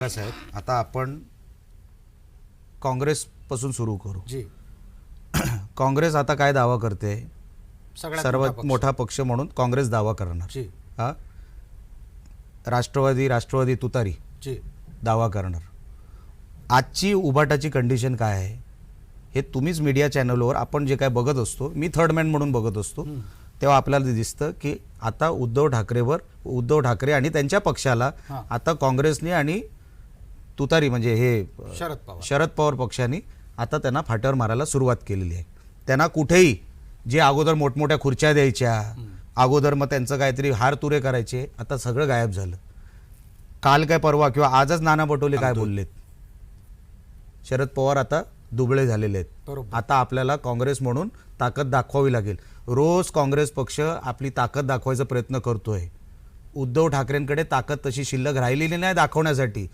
साहेब. आता आपण काँग्रेसपासून सुरू करू. जी. काँग्रेस आता काय दावा करते? सर्वात. मोठा पक्ष. म्हणून काँग्रेस दावा करणार. जी. हा? राष्ट्रवादी राष्ट्रवादी तुतारी जी. दावा करणार. आजची उभाटाची कंडिशन काय आहे? हे तुम्हीच मीडिया चॅनलवर आपण जे काय बघत असतो मी थर्ड मॅन म्हणून बघत असतो तेव्हा आपल्याला दिसतं की आता उद्धव ठाकरेवर उद्धव ठाकरे आणि त्यांच्या पक्षाला. आता काँग्रेसने आणि तुतारी म्हणजे हे शरद पवार. शरद पवार पक्षाने आता त्यांना फाट्यावर मारायला सुरुवात केलेली आहे. त्यांना कुठेही जे अगोदर मोठमोठ्या खुर्च्या द्यायच्या अगोदर मग त्यांचं काहीतरी हार तुरे करायचे आता सगळं गायब झालं. काल काय परवा किंवा आजच नाना पटोले काय बोललेत? शरद पवार आता दुबळे झालेले आहेत. आता आपल्याला काँग्रेस म्हणून ताकद दाखवावी लागेल. रोज काँग्रेस पक्ष आपली ताकद दाखवायचा प्रयत्न करतोय. उद्धव ठाकरेंकडे ताकद तशी शिल्लक राहिलेली नाही दाखवण्यासाठी.